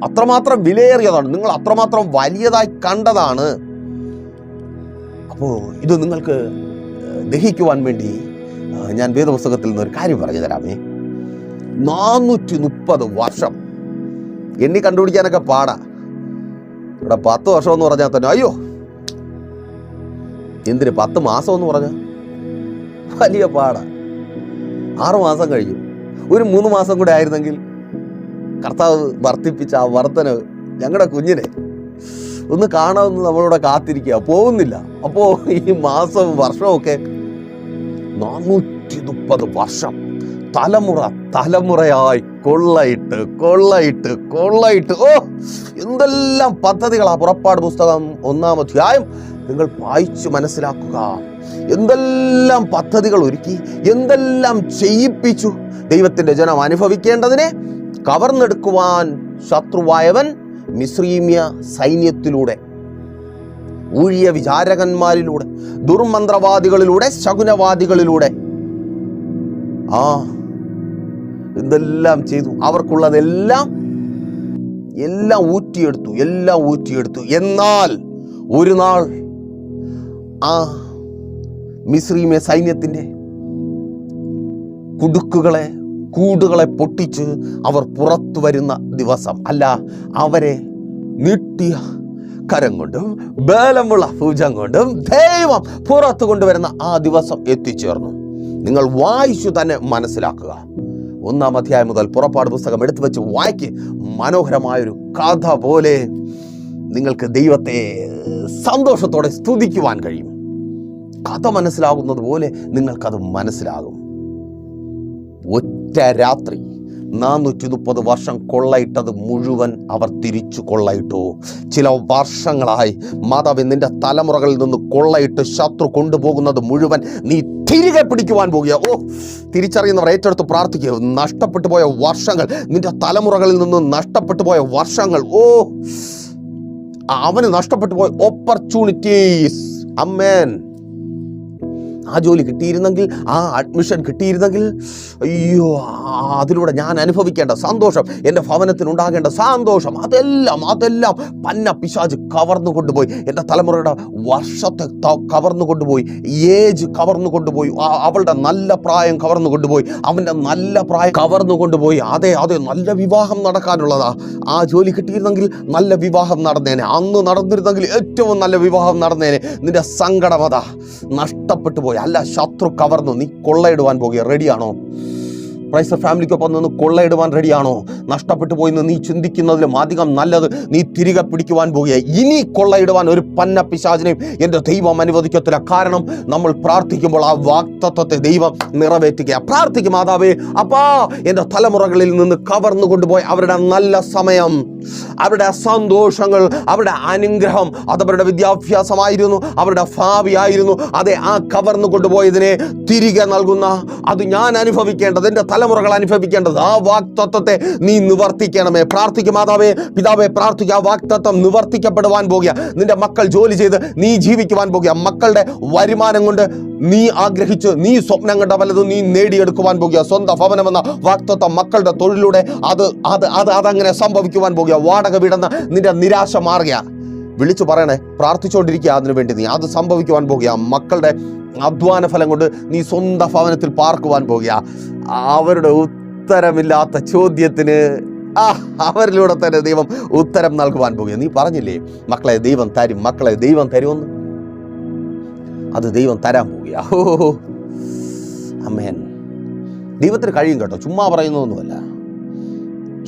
അത്രമാത്രം വിലയേറിയതാണ്. നിങ്ങൾ അത്രമാത്രം വലിയതായി കണ്ടതാണ്. അപ്പോൾ ഇത് നിങ്ങൾക്ക് ദഹിക്കുവാൻ വേണ്ടി ഞാൻ വേദപുസ്തകത്തിൽ നിന്ന് ഒരു കാര്യം പറഞ്ഞു തരാമേ. നാനൂറ്റി മുപ്പത് വർഷം എണ്ണി കണ്ടുപിടിക്കാനൊക്കെ പാടാ. ഇവിടെ പത്ത് വർഷം എന്ന് പറഞ്ഞാൽ തന്നെ അയ്യോ എന്തിന് പത്ത് മാസം എന്ന് പറഞ്ഞ? വലിയ പാടാ. ആറു മാസം കഴിഞ്ഞു. ഒരു മൂന്ന് മാസം കൂടെ ആയിരുന്നെങ്കിൽ കർത്താവ് വർദ്ധിപ്പിച്ച ആ വർധനവ് ഞങ്ങളുടെ കുഞ്ഞിനെ ഒന്ന് കാണാമെന്ന് നമ്മളിവിടെ കാത്തിരിക്കുക. പോകുന്നില്ല. അപ്പോൾ ഈ മാസവും വർഷമൊക്കെ നാനൂറ്റി മുപ്പത് വർഷം തലമുറ തലമുറയായി കൊള്ളയിട്ട് കൊള്ളയിട്ട് കൊള്ളയിട്ട്. ഓ എന്തെല്ലാം പദ്ധതികളാ പുറപ്പാട് പുസ്തകം ഒന്നാം അധ്യായം നിങ്ങൾ വായിച്ചു മനസ്സിലാക്കുക. എന്തെല്ലാം പദ്ധതികൾ ഒരുക്കി എന്തെല്ലാം ചെയ്യിപ്പിച്ചു ദൈവത്തിന്റെ ജനം അനുഭവിക്കേണ്ടതിനെ കവർന്നെടുക്കുവാൻ ശത്രുവായവൻ മിശ്രീമ്യ സൈന്യത്തിലൂടെ ഊഴിയ വിചാരകന്മാരിലൂടെ ദുർമന്ത്രവാദികളിലൂടെ ശകുനവാദികളിലൂടെ ആ എന്തെല്ലാം ചെയ്തു. അവർക്കുള്ളതെല്ലാം എല്ലാം ഊറ്റിയെടുത്തു എല്ലാം ഊറ്റിയെടുത്തു. എന്നാൽ ഒരു നാൾ ആ മിശ്രീമെ സൈന്യത്തിന്റെ കുടുക്കുകളെ കൂടുകളെ പൊട്ടിച്ച് അവർ പുറത്തു വരുന്ന ദിവസം. അല്ല അവരെ നീട്ടിയ കരം കൊണ്ടും ബലമുള്ള ഭുജം കൊണ്ടും ദൈവം പുറത്തു കൊണ്ടുവരുന്ന ആ ദിവസം എത്തിച്ചേർന്നു. നിങ്ങൾ വായിച്ചു തന്നെ മനസ്സിലാക്കുക. ഒന്നാം അധ്യായം മുതൽ പുറപ്പാട് പുസ്തകം എടുത്തു വെച്ച് വായിക്ക്. മനോഹരമായൊരു കഥ പോലെ നിങ്ങൾക്ക് ദൈവത്തെ സന്തോഷത്തോടെ സ്തുതിക്കുവാൻ കഴിയും. കഥ മനസ്സിലാകുന്നത് പോലെ നിങ്ങൾക്കത് മനസ്സിലാകും. രാത്രി നാനൂറ്റി മുപ്പത് വർഷം കൊള്ളയിട്ടത് മുഴുവൻ അവർ തിരിച്ചു കൊള്ളയിട്ടു. ചില വർഷങ്ങളായി മാതാവ് നിന്റെ തലമുറകളിൽ നിന്ന് കൊള്ളയിട്ട് ശത്രു കൊണ്ടുപോകുന്നത് മുഴുവൻ നീ തിരികെ പിടിക്കുവാൻ പോകുക. ഓ തിരിച്ചറിയുന്നവർ ഏറ്റെടുത്ത് പ്രാർത്ഥിക്കുക. നഷ്ടപ്പെട്ടു പോയ വർഷങ്ങൾ നിന്റെ തലമുറകളിൽ നിന്ന് നഷ്ടപ്പെട്ടു പോയ വർഷങ്ങൾ. ഓ അവന് നഷ്ടപ്പെട്ടു പോയ ഓപ്പർച്യൂണിറ്റീസ് അമ്മേൻ ആ ജോലി കിട്ടിയിരുന്നെങ്കിൽ ആ അഡ്മിഷൻ കിട്ടിയിരുന്നെങ്കിൽ അയ്യോ അതിലൂടെ ഞാൻ അനുഭവിക്കേണ്ട സന്തോഷം എന്റെ ഭവനത്തിനുണ്ടാകേണ്ട സന്തോഷം അതെല്ലാം അതെല്ലാം പന്ന പിശാജ് കവർന്നു കൊണ്ടുപോയി. എന്റെ തലമുറയുടെ വർഷത്തെ കവർന്നു കൊണ്ടുപോയി. ഏജ് കവർന്നു കൊണ്ടുപോയി. അവളുടെ നല്ല പ്രായം കവർന്നു കൊണ്ടുപോയി. അവന്റെ നല്ല പ്രായം കവർന്നു കൊണ്ടുപോയി. അതെ അതെ നല്ല വിവാഹം നടക്കാനുള്ളതാ. ആ ജോലി കിട്ടിയിരുന്നെങ്കിൽ നല്ല വിവാഹം നടന്നേനെ. അന്ന് നടന്നിരുന്നെങ്കിൽ ഏറ്റവും നല്ല വിവാഹം നടന്നേനെ. നിന്റെ സങ്കടമത നഷ്ടപ്പെട്ടു പോയി. അല്ല ശത്രു കവർന്നു. നീ കൊള്ളയിടുവാൻ പോകുക. റെഡിയാണോ പ്രൈസർ ഫാമിലിക്കൊപ്പം നിന്ന് കൊള്ളയിടുവാൻ റെഡിയാണോ നഷ്ടപ്പെട്ടു പോയി നീ ചിന്തിക്കുന്നതിലും അധികം നല്ലത് നീ തിരികെ പിടിക്കുവാൻ പോകുക ഇനി കൊള്ളയിടുവാൻ ഒരു പന്ന പിശാചിനെയും എന്റെ ദൈവം അനുവദിക്കത്തില്ല. കാരണം നമ്മൾ പ്രാർത്ഥിക്കുമ്പോൾ ആ വാക്തത്വത്തെ ദൈവം നിറവേറ്റുക പ്രാർത്ഥിക്കും മാതാവേ അപ്പാ എന്റെ തലമുറകളിൽ നിന്ന് കവർന്നു കൊണ്ടുപോയി അവരുടെ നല്ല സമയം അവരുടെ സന്തോഷങ്ങൾ അവരുടെ അനുഗ്രഹം അത് അവരുടെ വിദ്യാഭ്യാസമായിരുന്നു അവരുടെ ഭാവിയായിരുന്നു അതെ ആ കവർന്നു കൊണ്ടുപോയതിനെ തിരികെ നൽകുന്ന അത് ഞാൻ അനുഭവിക്കേണ്ടത് എന്റെ തലമുറകൾ അനുഭവിക്കേണ്ടത് ആ വാക്തത്വത്തെ നീ നിവർത്തിക്കണമേ. പ്രാർത്ഥിക്കും മാതാവേ പിതാവേ പ്രാർത്ഥിക്കുക ആ വാക്തത്വം നിവർത്തിക്കപ്പെടുവാൻ പോകുക. നിന്റെ മക്കൾ ജോലി ചെയ്ത് നീ ജീവിക്കുവാൻ പോകുക. മക്കളുടെ വരുമാനം കൊണ്ട് നീ ആഗ്രഹിച്ച് നീ സ്വപ്നം കണ്ട വല്ലതും നീ നേടിയെടുക്കുവാൻ പോകുക. സ്വന്തം ഭവനമെന്ന വാക്തത്വം മക്കളുടെ തൊഴിലൂടെ അത് അത് അത് അതങ്ങനെ സംഭവിക്കുവാൻ പോകുക. വാടക വിടുന്ന നിന്റെ നിരാശ മാറുക വിളിച്ചു പറയണേ പ്രാർത്ഥിച്ചുകൊണ്ടിരിക്കുക അതിനു വേണ്ടി നീ. അത് സംഭവിക്കുവാൻ പോകുക. മക്കളുടെ അധ്വാന ഫലം കൊണ്ട് നീ സ്വന്തം ഭവനത്തിൽ പാർക്കുവാൻ പോകുക. അവരുടെ ഉത്തരമില്ലാത്ത ചോദ്യത്തിന് ആ അവരിലൂടെ തന്നെ ദൈവം ഉത്തരം നൽകുവാൻ പോകുക. നീ പറഞ്ഞില്ലേ മക്കളെ ദൈവം തരും മക്കളെ ദൈവം തരുമെന്ന്? അത് ദൈവം തരാൻ പോകുക. ഓ അമ്മേൻ. ദൈവത്തിന് കഴിയും കേട്ടോ. ചുമ്മാ പറയുന്നതൊന്നുമല്ല.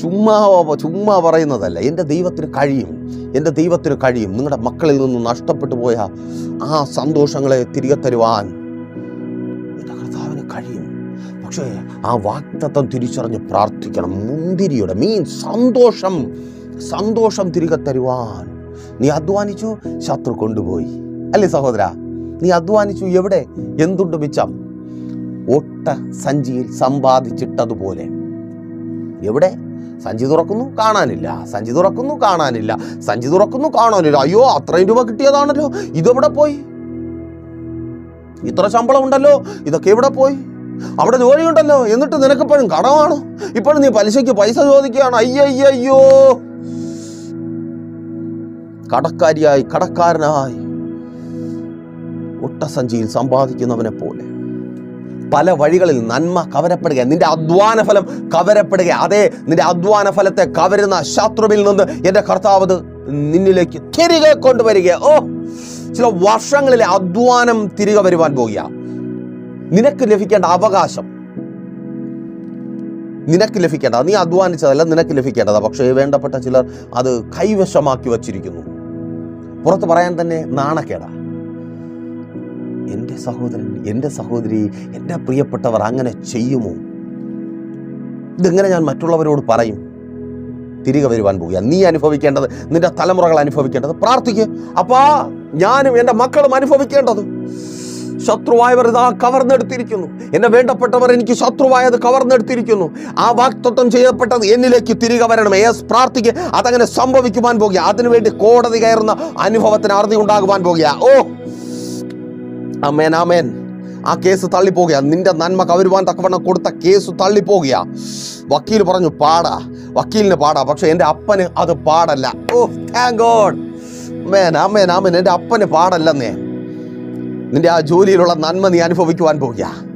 ചുമ്മാ ചുമ്മാ പറയുന്നതല്ല. എന്റെ ദൈവത്തിന് കഴിയും. എന്റെ ദൈവത്തിന് കഴിയും. നിങ്ങളുടെ മക്കളിൽ നിന്ന് നഷ്ടപ്പെട്ടു പോയ ആ സന്തോഷങ്ങളെ തിരികെ തരുവാൻ എന്റെ കർത്താവിന് കഴിയും. പക്ഷേ ആ വാക്തത്വം തിരിച്ചറിഞ്ഞ് പ്രാർത്ഥിക്കണം. മുന്തിരിയുടെ മീൻ സന്തോഷം സന്തോഷം തിരികെ തരുവാൻ. നീ അധ്വാനിച്ചു ശത്രു കൊണ്ടുപോയി. അല്ലേ സഹോദര? നീ അധ്വാനിച്ചു എവിടെ? എന്തുണ്ട് മിച്ചം? ഒട്ട സഞ്ചിയിൽ സമ്പാദിച്ചിട്ടതുപോലെ. എവിടെ? സഞ്ചി തുറക്കുന്നു കാണാനില്ല. സഞ്ചി തുറക്കുന്നു കാണാനില്ല. സഞ്ചി തുറക്കുന്നു കാണാനില്ല. അയ്യോ അത്രയും രൂപ കിട്ടിയതാണല്ലോ. ഇതെവിടെ പോയി? ഇത്ര ശമ്പളം ഉണ്ടല്ലോ. ഇതൊക്കെ എവിടെ പോയി? അവിടെ ജോലിയുണ്ടല്ലോ. എന്നിട്ട് നിനക്കിപ്പോഴും കടമാണ്? ഇപ്പോഴും നീ പലിശയ്ക്ക് പൈസ ചോദിക്കുകയാണ്. അയ്യയ്യോ കടക്കാരിയായി കടക്കാരനായി. ഒട്ടസഞ്ചിയിൽ സമ്പാദിക്കുന്നവനെ പോലെ. പല വഴികളിൽ നന്മ കവരപ്പെടുക നിന്റെ അധ്വാന ഫലം കവരപ്പെടുക അതെ നിന്റെ അധ്വാന ഫലത്തെ കവരുന്ന ശത്രുവിൽ നിന്ന് എന്റെ കർത്താവ് നിന്നിലേക്ക് തിരികെ കൊണ്ടുവരിക ഓ ചില വർഷങ്ങളിലെ അധ്വാനം തിരികെ വരുവാൻ പോകുക നിനക്ക് ലഭിക്കേണ്ട അവകാശം. നിനക്ക് ലഭിക്കേണ്ടത് നീ അധ്വാനിച്ചതല്ല നിനക്ക് ലഭിക്കേണ്ടതാ. പക്ഷേ വേണ്ടപ്പെട്ട ചിലർ അത് കൈവശമാക്കി വച്ചിരിക്കുന്നു. പുറത്ത് പറയാൻ തന്നെ നാണക്കേടാ. എന്റെ സഹോദരൻ എന്റെ സഹോദരി എന്റെ പ്രിയപ്പെട്ടവർ അങ്ങനെ ചെയ്യുമോ? ഇതെങ്ങനെ ഞാൻ മറ്റുള്ളവരോട് പറയും. തിരികെ വരുവാൻ പോകുക നീ അനുഭവിക്കേണ്ടത് നിന്റെ തലമുറകൾ അനുഭവിക്കേണ്ടത് പ്രാർത്ഥിക്കുക അപ്പാ ഞാനും എന്റെ മക്കളും അനുഭവിക്കേണ്ടത്. ശത്രുവായവർ ഇതാ കവർന്നെടുത്തിരിക്കുന്നു. എന്നെ വേണ്ടപ്പെട്ടവർ എനിക്ക് ശത്രുവായത് കവർന്നെടുത്തിരിക്കുന്നു. ആ വാക്തത്വം ചെയ്യപ്പെട്ടത് എന്നിലേക്ക് തിരികെ വരണം. ഏസ് പ്രാർത്ഥിക്കുക അതങ്ങനെ സംഭവിക്കുവാൻ പോകുക. അതിനുവേണ്ടി കോടതി കയറുന്ന അനുഭവത്തിന് അറുതി ഉണ്ടാകുവാൻ പോകുക. ഓ അമേൻ അമേൻ ആ കേസ് തള്ളിപ്പോകുക. നിന്റെ നന്മ കവരുവാൻ തക്കവണ്ണം കൊടുത്ത കേസ് തള്ളിപ്പോകുക. വക്കീൽ പറഞ്ഞു പാടാ. വക്കീലിന് പാടാ. പക്ഷെ എന്റെ അപ്പന് അത് പാടല്ല. ഓ താങ്ക് ഗോഡ് മേൻ അമ്മേൻ അമ്മേൻ എന്റെ അപ്പന് പാടല്ലെന്നേ. നിന്റെ ആ ജോലിയിലുള്ള നന്മ നീ അനുഭവിക്കുവാൻ പോകുക.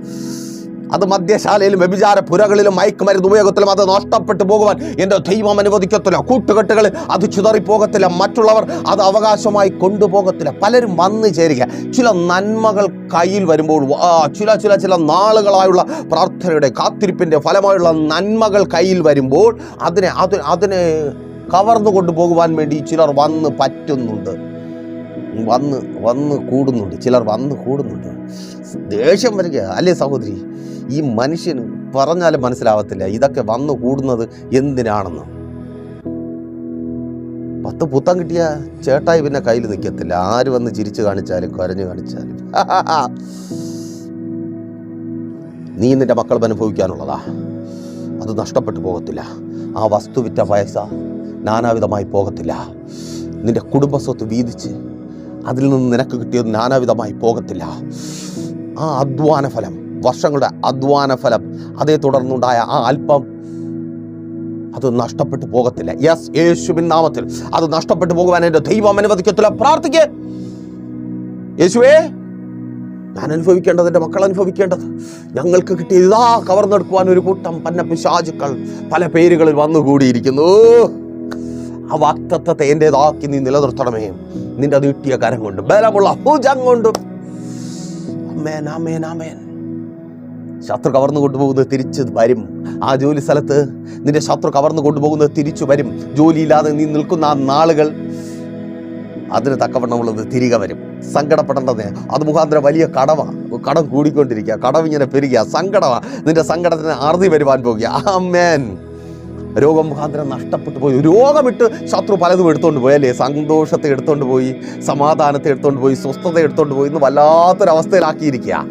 അത് മദ്യശാലയിലും വ്യഭിചാര പുരകളിലും മയക്കുമരുന്ന് ഉപയോഗത്തിലും അത് നഷ്ടപ്പെട്ടു പോകുവാൻ എന്റെ ദൈവം അനുവദിക്കത്തില്ല. കൂട്ടുകെട്ടുകൾ അത് ചുതറിപ്പോകത്തില്ല മറ്റുള്ളവർ അത് അവകാശമായി കൊണ്ടുപോകത്തില്ല. പലരും വന്നു ചേരുക. ചില നന്മകൾ കയ്യിൽ വരുമ്പോൾ ചില ചില ചില നാളുകളായുള്ള പ്രാർത്ഥനയുടെ കാത്തിരിപ്പിന്റെ ഫലമായുള്ള നന്മകൾ കയ്യിൽ വരുമ്പോൾ അതിനെ അത് അതിനെ കവർന്നു കൊണ്ടുപോകുവാൻ വേണ്ടി ചിലർ വന്ന് പറ്റുന്നുണ്ട്. വന്ന് വന്ന് കൂടുന്നുണ്ട്. ചിലർ വന്ന് കൂടുന്നുണ്ട്. ദേഷ്യം വരിക. അല്ലേ സഹോദരി? ഈ മനുഷ്യന് പറഞ്ഞാലും മനസ്സിലാവത്തില്ല. ഇതൊക്കെ വന്ന് കൂടുന്നത് എന്തിനാണെന്ന്. പത്ത് പുത്തം കിട്ടിയ ചേട്ടായി പിന്നെ കയ്യിൽ നിൽക്കത്തില്ല. ആര് വന്ന് ചിരിച്ചു കാണിച്ചാലും കരഞ്ഞു കാണിച്ചാലും. നീ നിന്റെ മക്കൾ അനുഭവിക്കാനുള്ളതാ. അത് നഷ്ടപ്പെട്ടു പോകത്തില്ല. ആ വസ്തു വിറ്റ പൈസ നാനാവിധമായി പോകത്തില്ല. നിന്റെ കുടുംബസ്വത്ത് വീതിച്ച് അതിൽ നിന്ന് നിനക്ക് കിട്ടിയത് നാനാവിധമായി പോകത്തില്ല. ആ അധ്വാന ഫലം വർഷങ്ങളുടെ അധ്വാന ഫലം അതേ തുടർന്നുണ്ടായ ആ അല്പം അത് നഷ്ടപ്പെട്ടു പോകത്തില്ല. യെസ് യേശുവിൻ നാമത്തിൽ അത് നഷ്ടപ്പെട്ടു പോകുവാൻ എന്റെ ദൈവം അനുവദിക്കത്തില്ല. പ്രാർത്ഥിക്കേ. യേശുവേ ഞാൻ അനുഭവിക്കേണ്ടത് എന്റെ മക്കൾ അനുഭവിക്കേണ്ടത്. ഞങ്ങൾക്ക് കിട്ടിയ ഇതാ കവർന്നെടുക്കുവാൻ ഒരു കൂട്ടം പന്ന പിശാചുക്കൾ പല പേരുകളിൽ വന്നുകൂടിയിരിക്കുന്നു. ആ വാക്തത്വത്തെ എന്റെതാക്കി നീ നിലനിർത്തണമേ. നിന്റെ നീട്ടിയ കരം കൊണ്ടും ബലമുള്ള ഭുജം കൊണ്ടും. ശത്രു കവർന്നു കൊണ്ടുപോകുന്നത് തിരിച്ച് വരും. ആ ജോലി സ്ഥലത്ത് നിന്റെ ശത്രു കവർന്നു കൊണ്ടുപോകുന്നത് തിരിച്ചു വരും. ജോലിയില്ലാതെ നീ നിൽക്കുന്ന ആ നാളുകൾ അതിന് തക്കവണ്ണമുള്ളത് തിരികെ വരും. സങ്കടപ്പെടേണ്ടത് അത് മുഖാന്തരം വലിയ കടവ കടം കൂടിക്കൊണ്ടിരിക്കുക. കടം ഇങ്ങനെ പെരുകുക സങ്കടമാ നിന്റെ സങ്കടത്തിന് അറുതി വരുവാൻ പോകുക. ആ രോഗം മുഖാന്തരം നഷ്ടപ്പെട്ടു പോയി. രോഗമിട്ട് ശത്രു പലതും എടുത്തുകൊണ്ട് പോയി അല്ലേ? സന്തോഷത്തെ എടുത്തുകൊണ്ട് പോയി സമാധാനത്തെ എടുത്തുകൊണ്ട് പോയി സ്വസ്ഥത എടുത്തുകൊണ്ട് പോയി ഇന്ന് വല്ലാത്തൊരവസ്ഥയിലാക്കിയിരിക്കുക.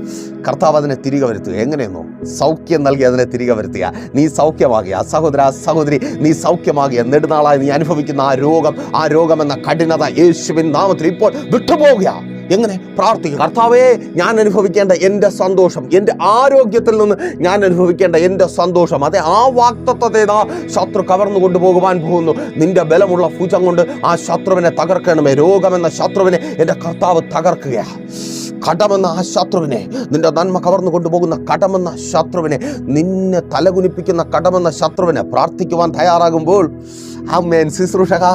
കർത്താവ് അതിനെ തിരികെ വരുത്തുക. എങ്ങനെയെന്നോ? സൗഖ്യം നൽകി അതിനെ തിരികെ വരുത്തുക. നീ സൗഖ്യമാകിയ സഹോദര സഹോദരി നീ സൗഖ്യമാകിയ നെടുനാളായി നീ അനുഭവിക്കുന്ന ആ രോഗം ആ രോഗമെന്ന എന്ന കഠിനത യേശുവിൻ നാമത്തിൽ ഇപ്പോൾ വിട്ടുപോകുക. എങ്ങനെ? പ്രാർത്ഥിക്കുക കർത്താവേ ഞാൻ അനുഭവിക്കേണ്ട എന്റെ സന്തോഷം എന്റെ ആരോഗ്യത്തിൽ നിന്ന് ഞാൻ അനുഭവിക്കേണ്ട എന്റെ സന്തോഷം അതെ ആ വാക്തത്വതേതാ ശത്രു കവർന്നു കൊണ്ടുപോകുവാൻ പോകുന്നു. നിന്റെ ബലമുള്ള ഭുജം കൊണ്ട് ആ ശത്രുവിനെ തകർക്കണമേ. രോഗമെന്ന ശത്രുവിനെ എന്റെ കർത്താവ് തകർക്കുക കടമെന്ന ആ ശത്രുവിനെ നിന്റെ നന്മ കവർന്നു കൊണ്ടുപോകുന്ന കടമെന്ന ശത്രുവിനെ നിന്നെ തലകുനിപ്പിക്കുന്ന കടമെന്ന ശത്രുവിനെ പ്രാർത്ഥിക്കുവാൻ തയ്യാറാകുമ്പോൾ ആ മേൻ ശുശ്രൂഷക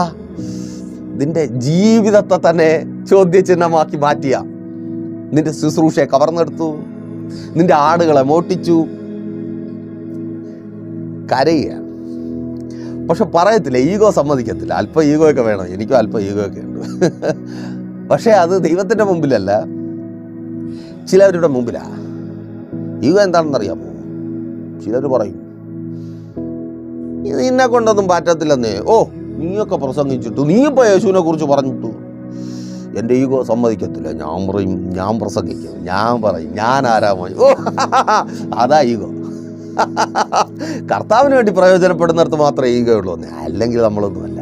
നിന്റെ ജീവിതത്തെ തന്നെ ചോദ്യചിഹ്നമാക്കി മാറ്റിയ. നിന്റെ ശുശ്രൂഷയെ കവർന്നെടുത്തു. നിന്റെ ആടുകളെ മോട്ടിച്ചു കരയുകയാണ്. പക്ഷെ പറയത്തില്ല ഈഗോ സമ്മതിക്കത്തില്ല. അല്പം ഈഗോ ഒക്കെ വേണം. എനിക്കും അല്പം ഈഗോ ഒക്കെ ഉണ്ട്. പക്ഷേ അത് ദൈവത്തിന്റെ മുമ്പിലല്ല. ചിലവരുടെ മുമ്പിലാ. ഈഗോ എന്താണെന്നറിയാമോ? ചിലർ പറയും നിന്നെ കൊണ്ടൊന്നും പറ്റത്തില്ലെന്നേ. ഓ നീയൊക്കെ പ്രസംഗിച്ചിട്ടു. നീ ഇപ്പോൾ യേശുവിനെ കുറിച്ച് പറഞ്ഞിട്ടു. എന്റെ ഈഗോ സമ്മതിക്കത്തില്ല. ഞാൻ പറയും ഞാൻ പ്രസംഗിക്കും. ഞാൻ പറയും ഞാൻ ആരാ പോയി ഓ അതാ ഈഗോ. കർത്താവിന് വേണ്ടി പ്രയോജനപ്പെടുന്നിടത്ത് മാത്രമേ ഈഗോ ഉള്ളൂ അല്ലെങ്കിൽ നമ്മളൊന്നുമല്ല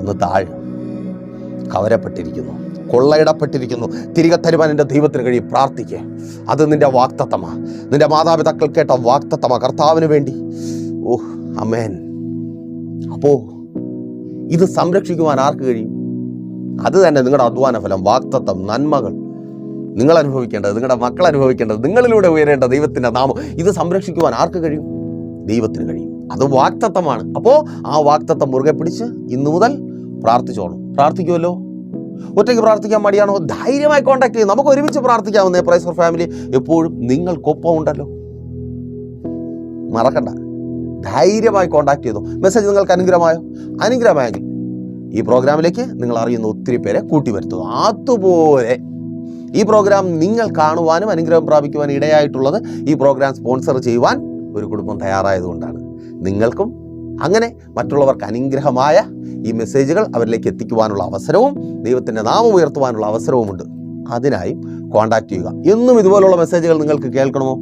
ഒന്ന് താഴെ. കവരപ്പെട്ടിരിക്കുന്നു. കൊള്ളയിടപ്പെട്ടിരിക്കുന്നു. തിരികെ തരുവാൻ എന്റെ ദൈവത്തിന് കഴിയും. പ്രാർത്ഥിക്കുക അത് നിന്റെ വാക്തത്വമാ. നിന്റെ മാതാപിതാക്കൾ കേട്ട വാക്തത്വമാ. കർത്താവിന് വേണ്ടി. ഓഹ് അമേൻ അപ്പോ ഇത് സംരക്ഷിക്കുവാൻ ആർക്ക് കഴിയും? അത് തന്നെ നിങ്ങളുടെ അധ്വാന ഫലം വാക്തത്വം നന്മകൾ. നിങ്ങൾ അനുഭവിക്കേണ്ടത് നിങ്ങളുടെ മക്കൾ അനുഭവിക്കേണ്ടത് നിങ്ങളിലൂടെ ഉയരേണ്ട ദൈവത്തിന്റെ നാമം. ഇത് സംരക്ഷിക്കുവാൻ ആർക്ക് കഴിയും? ദൈവത്തിന് കഴിയും. അത് വാക്തത്വമാണ്. അപ്പോൾ ആ വാക്തത്വം മുറുകെ പിടിച്ച് ഇന്നു മുതൽ പ്രാർത്ഥിച്ചോണം പ്രാർത്ഥിക്കുമല്ലോ ഒറ്റയ്ക്ക് പ്രാർത്ഥിക്കാൻ മടിയാണോ? ധൈര്യമായി കോൺടാക്ട് ചെയ്യും. നമുക്ക് ഒരുമിച്ച് പ്രാർത്ഥിക്കാവുന്നേ പ്രൈസർ ഫാമിലി എപ്പോഴും നിങ്ങൾക്കൊപ്പം ഉണ്ടല്ലോ. മറക്കണ്ട. ധൈര്യമായി കോൺടാക്ട് ചെയ്തു. മെസ്സേജ് നിങ്ങൾക്ക് അനുഗ്രഹമായോ? അനുഗ്രഹമായെങ്കിൽ ഈ പ്രോഗ്രാമിലേക്ക് നിങ്ങൾ അറിയുന്ന ഒത്തിരി പേരെ കൂട്ടി വരുത്തുക. അതുപോലെ ഈ പ്രോഗ്രാം നിങ്ങൾ കാണുവാനും അനുഗ്രഹം പ്രാപിക്കുവാനും ഇടയായിട്ടുള്ളത് ഈ പ്രോഗ്രാം സ്പോൺസർ ചെയ്യുവാൻ ഒരു കുടുംബം തയ്യാറായതുകൊണ്ടാണ്. നിങ്ങൾക്കും അങ്ങനെ മറ്റുള്ളവർക്ക് അനുഗ്രഹമായ ഈ മെസ്സേജുകൾ അവരിലേക്ക് എത്തിക്കുവാനുള്ള അവസരവും ദൈവത്തിന്റെ നാമം ഉയർത്തുവാനുള്ള അവസരവുമുണ്ട്. അതിനായി കോൺടാക്ട് ചെയ്യുക. എന്നും ഇതുപോലുള്ള മെസ്സേജുകൾ നിങ്ങൾക്ക് കേൾക്കണമോ?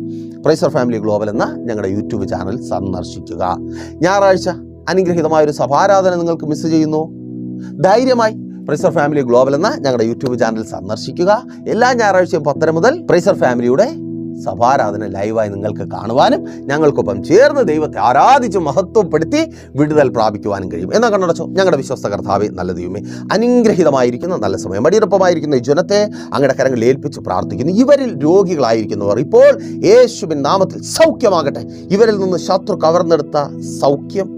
പ്രൈസർ ഫാമിലി ഗ്ലോബൽ എന്ന ഞങ്ങളുടെ യൂട്യൂബ് ചാനൽ സന്ദർശിക്കുക. ഞായറാഴ്ച അനുഗ്രഹീതമായ ഒരു സഭാരാധന നിങ്ങൾക്ക് മിസ് ചെയ്യുന്നു. ധൈര്യമായി പ്രൈസർ ഫാമിലി ഗ്ലോബൽ എന്ന ഞങ്ങളുടെ യൂട്യൂബ് ചാനൽ സന്ദർശിക്കുക. എല്ലാ ഞായറാഴ്ചയും പത്തര മുതൽ പ്രൈസർ ഫാമിലിയുടെ സഭാരാധന ലൈവായി നിങ്ങൾക്ക് കാണുവാനും ഞങ്ങൾക്കൊപ്പം ചേർന്ന് ദൈവത്തെ ആരാധിച്ച് മഹത്വപ്പെടുത്തി വിടുതൽ പ്രാപിക്കുവാനും കഴിയും. എന്നാ കണ്ണടച്ചോ? ഞങ്ങളുടെ വിശ്വസ്ത കർത്താവെ നല്ല ദൈവമേ അനുഗ്രഹിതമായിരിക്കുന്ന നല്ല സമയം അടിയുറപ്പമായിരിക്കുന്ന ഈ ജനത്തെ അങ്ങയുടെ കരങ്ങളിൽ ഏൽപ്പിച്ച് പ്രാർത്ഥിക്കുന്നു. ഇവരിൽ രോഗികളായിരിക്കുന്നവർ ഇപ്പോൾ യേശുവിൻ നാമത്തിൽ സൗഖ്യമാകട്ടെ. ഇവരിൽ നിന്ന് ശത്രു കവർന്നെടുത്ത സൗഖ്യം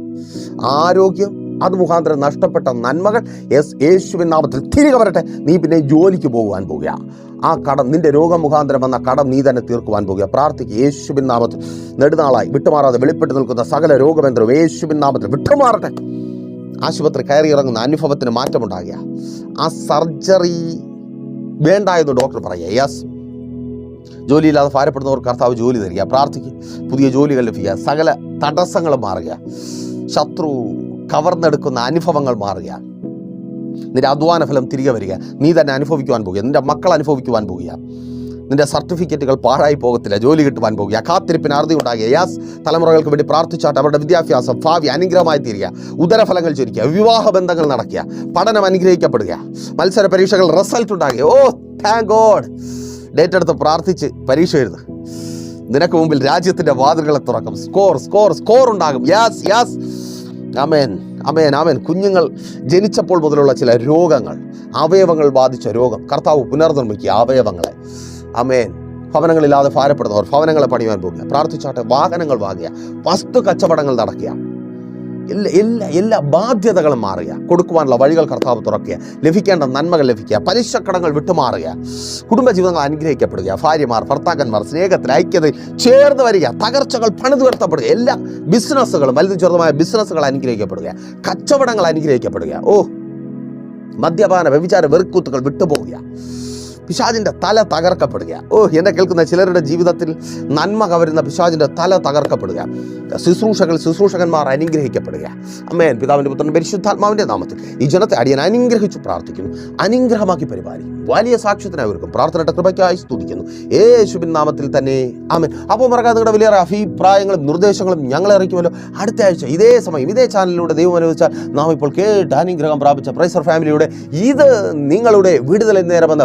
ആരോഗ്യം അത് മുഖാന്തരം നഷ്ടപ്പെട്ട നന്മകൾ യെസ് യേശുവിൻ നാമത്തിൽ തിരികെ വരട്ടെ. നീ പിന്നെ ജോലിക്ക് പോകുവാൻ പോകുക. ആ കടം നിന്റെ രോഗം മുഖാന്തരം വന്ന കടം നീ തന്നെ തീർക്കുവാൻ പോകുക. പ്രാർത്ഥിക്കുക യേശുവിൻ നാമത്തിൽ നെടുനാളായി വിട്ടുമാറാതെ വെളിപ്പെട്ട് നിൽക്കുന്ന സകല രോഗബന്ധവും യേശുവിൻ നാമത്തിൽ വിട്ടുമാറട്ടെ. ആശുപത്രി കയറി ഇറങ്ങുന്ന അനുഭവത്തിന് മാറ്റമുണ്ടാകുക. ആ സർജറി വേണ്ട എന്ന് ഡോക്ടർ പറയുക. യെസ് ജോലിയില്ലാതെ ഭാരപ്പെടുന്നവർ കർത്താവ് ജോലി തരിക. പ്രാർത്ഥിക്കുക പുതിയ ജോലികൾ ലഭിക്കുക. സകല തടസ്സങ്ങൾ മാറുക. ശത്രു കവർന്നെടുക്കുന്ന അനുഭവങ്ങൾ മാറുക നിന്റെ അധ്വാന ഫലം തിരികെ വരിക. നീ തന്നെ അനുഭവിക്കുവാൻ പോകുക. നിന്റെ മക്കൾ അനുഭവിക്കുവാൻ പോകുക. നിന്റെ സർട്ടിഫിക്കറ്റുകൾ പാഴായി പോകത്തില്ല. ജോലി കിട്ടുവാൻ പോകുക. കാത്തിരിപ്പിന് അറുതി ഉണ്ടാകുക. യാസ് തലമുറകൾക്ക് വേണ്ടി പ്രാർത്ഥിച്ചാട്ട് അവരുടെ വിദ്യാഭ്യാസം ഭാവി അനുഗ്രഹമായി തീരുക. ഉദരഫലങ്ങൾ ചുരുക്കുക വിവാഹ ബന്ധങ്ങൾ നടക്കുക. പഠനം അനുഗ്രഹിക്കപ്പെടുക. മത്സര പരീക്ഷകൾ റിസൾട്ട് ഉണ്ടാകുക. ഓ താങ്ക് ഗോഡ് ഡേറ്റ് എടുത്ത് പ്രാർത്ഥിച്ച് പരീക്ഷ എഴുതുക. നിനക്ക് മുമ്പിൽ രാജ്യത്തിന്റെ വാതിലുകളെ തുറക്കും. സ്കോർ സ്കോർ സ്കോർ ഉണ്ടാകും. യാസ് യാസ് അമേൻ അമേൻ അമേൻ കുഞ്ഞുങ്ങൾ ജനിച്ചപ്പോൾ മുതലുള്ള ചില രോഗങ്ങൾ അവയവങ്ങൾ ബാധിച്ച രോഗം കർത്താവ് പുനർനിർമ്മിക്കുക അവയവങ്ങളെ. അമേൻ ഭവനങ്ങളില്ലാതെ ഭാരപ്പെടുന്നവർ ഭവനങ്ങളെ പണിയാൻ പോകുക. പ്രാർത്ഥിച്ചാട്ടെ വാഹനങ്ങൾ വാങ്ങുക. വസ്തു കച്ചവടങ്ങൾ നടക്കുക. എല്ലാ എല്ലാ എല്ലാ ബാധ്യതകളും മാറുക. കൊടുക്കുവാനുള്ള വഴികൾ കർത്താവ് തുറക്കുക. ലഭിക്കേണ്ട നന്മകൾ ലഭിക്കുക. പലിശക്കടങ്ങൾ വിട്ടുമാറുക. കുടുംബജീവിതങ്ങൾ അനുഗ്രഹിക്കപ്പെടുക. ഭാര്യമാർ ഭർത്താക്കന്മാർ സ്നേഹത്തിൽ ഐക്യതയിൽ ചേർന്ന് വരിക. തകർച്ചകൾ പണിതുയർത്തപ്പെടുക. എല്ലാ ബിസിനസ്സുകളും വലുതും ചെറുതുമായ ബിസിനസ്സുകൾ അനുഗ്രഹിക്കപ്പെടുക. കച്ചവടങ്ങൾ അനുഗ്രഹിക്കപ്പെടുക. ഓ മദ്യപാന വ്യഭിചാര വെറുക്കൂത്തുകൾ വിട്ടുപോവുക. പിശാജിന്റെ തല തകർക്കപ്പെടുക. ഓ എന്നെ കേൾക്കുന്ന ചിലരുടെ ജീവിതത്തിൽ നന്മ കവരുന്ന പിശാജിന്റെ തല തകർക്കപ്പെടുക. ശുശ്രൂഷകൾ ശുശ്രൂഷകന്മാർ അനുഗ്രഹിക്കപ്പെടുക. അമ്മേൻ പിതാവിന്റെ പുത്രൻ പരിശുദ്ധാത്മാവിന്റെ നാമത്തിൽ ഈ ജനത്തെ അടിയൻ അനുഗ്രഹിച്ചു പ്രാർത്ഥിക്കുന്നു. അനുഗ്രഹമാക്കി പരിപാലിക്കും വലിയ സാക്ഷ്യത്തിനായി ഒരുക്കും പ്രാർത്ഥനയുടെ കൃപയ്ക്കായി സ്തുതിക്കുന്നു. യേശുബിൻ നാമത്തിൽ തന്നെ. ആമേൻ. അപ്പോൾ മറക്കാതെ നിങ്ങളുടെ വലിയ അഭിപ്രായങ്ങളും നിർദ്ദേശങ്ങളും ഞങ്ങളെ അറിയിക്കുമല്ലോ. അടുത്ത ആഴ്ച ഇതേ സമയം ഇതേ ചാനലിലൂടെ ദൈവം അനുവദിച്ചാൽ നാം ഇപ്പോൾ കേട്ട് അനുഗ്രഹം പ്രാപിച്ച പ്രൈസർ ഫാമിലിയുടെ ഇത് നിങ്ങളുടെ വിടുതൽ നേരമെന്ന.